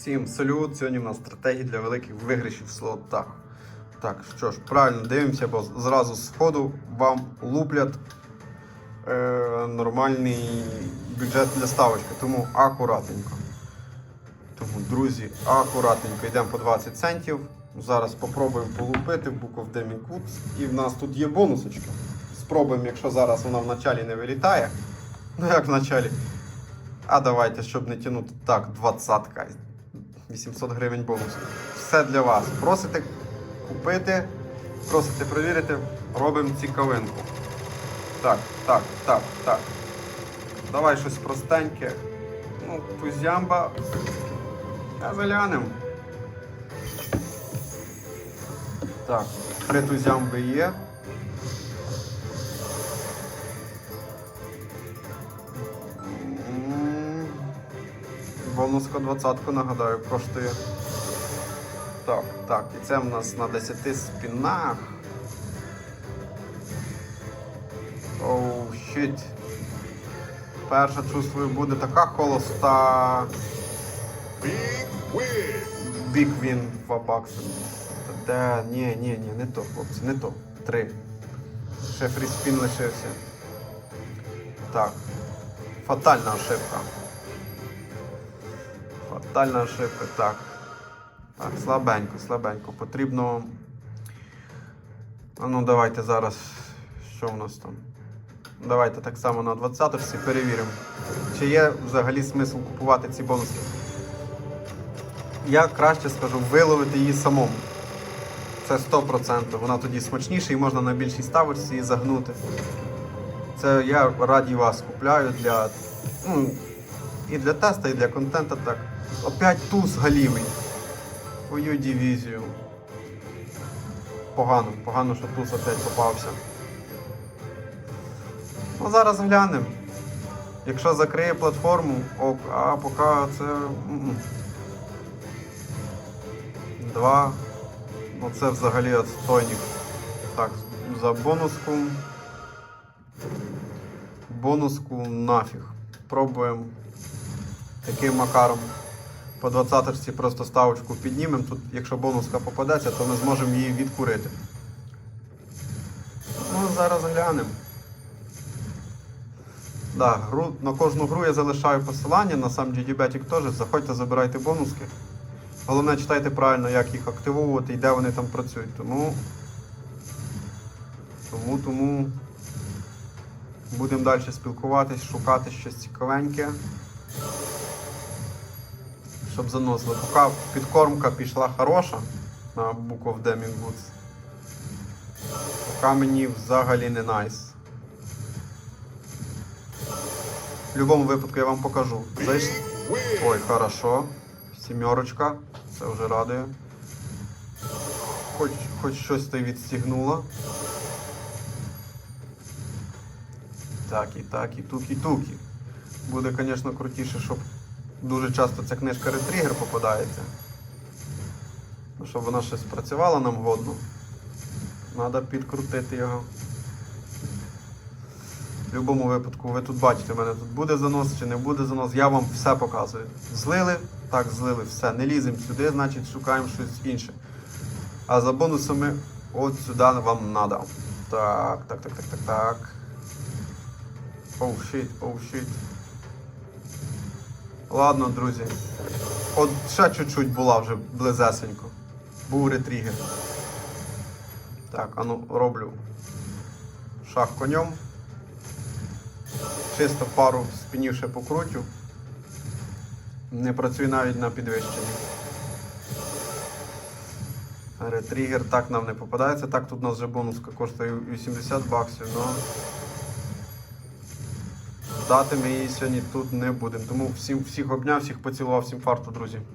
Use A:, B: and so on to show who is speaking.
A: Всім салют! Сьогодні в нас стратегії для великих виграшів в слотах. Так, що ж, правильно дивимося, бо зразу з ходу вам луплять е, нормальний бюджет для ставочки. Тому акуратненько. Тому, друзі, акуратненько йдемо по 20 центів. Зараз спробуємо полупити Deming Woods. І в нас тут є бонусочки. Спробуємо, якщо зараз вона в началі не вилітає. Ну як в началі? А давайте, щоб не тягнути. Так, 20 800 гривень бонус. Все для вас. Просите купити, просите перевірити, робимо цікавинку. Так, так, так, так. Давай щось простеньке. Ну, тузямба. А заглянемо. Так, три тузямби є. Бонуска 20 нагадаю, коштує. Так, так, і це в нас на 10 спінах. Оу, щит. Перша чувствую буде така холоста. Бік він 2 бакси. Де, ні, ні, ні, не то, хлопці, не то. Три. Ще фріспін лишився. Так. Фатальна ошибка. Фатальна ошибка, так. Так, слабенько, слабенько. Потрібно. Ну давайте зараз. Що в нас там? Давайте так само на 20 перевіримо. Чи є взагалі смисл купувати ці бонуси? Я краще скажу виловити її самому. Це 100%. Вона тоді смачніша і можна на більшій ставочці її загнути. Це я раді вас купляю для. Ну, і для теста, і для контенту так. Опять туз галівий. Твою дивізію. Погано, погано, що туз опять попався. Ну зараз глянемо. Якщо закриє платформу, ок, а поки це. Два. Ну це взагалі отстойник. Так, за бонуску. Бонуску нафіг. Пробуємо таким макаром. По 20-ці просто ставочку піднімемо. Тут, якщо бонуска попадеться, то ми зможемо її відкурити. Ну, зараз глянемо. Да, гру, на кожну гру я залишаю посилання, на сам GDBetic теж. Заходьте, забирайте бонуски. Головне, читайте правильно, як їх активовувати і де вони там працюють. Тому. Тому, тому будемо далі спілкуватись, шукати щось цікавеньке. Щоб заносили. Поки підкормка пішла хороша на букву Deming Woods. Поки мені взагалі не найс. В будь-якому випадку я вам покажу.
B: Win.
A: Ой, хорошо. Сімерочка. Це вже радує. Хоч, хоч щось ти відстігнуло. Так, і так, і тук, і туки. Буде, звісно, крутіше, щоб дуже часто ця книжка ретригер попадається. Ну, щоб вона щось працювала нам годно. Треба підкрутити його. В будь-якому випадку, ви тут бачите, в мене тут буде занос чи не буде занос, я вам все показую. Злили, так, злили, все. Не ліземо сюди, значить шукаємо щось інше. А за бонусами от сюди вам треба. Так, так, так, так, так, так. Оу, щит, оу, щит. Ладно, друзі. От ще чуть-чуть була вже близесенько. Був ретригер. Так, а ну роблю шах конем. Чисто пару спінів ще покрутю. Не працює навіть на підвищенні. Ретригер так нам не попадається. Так тут у нас вже бонуска коштує 80 баксів, але дати ми її сьогодні тут не будемо. Тому всім всіх обняв, всіх поцілував, всім фарту, друзі.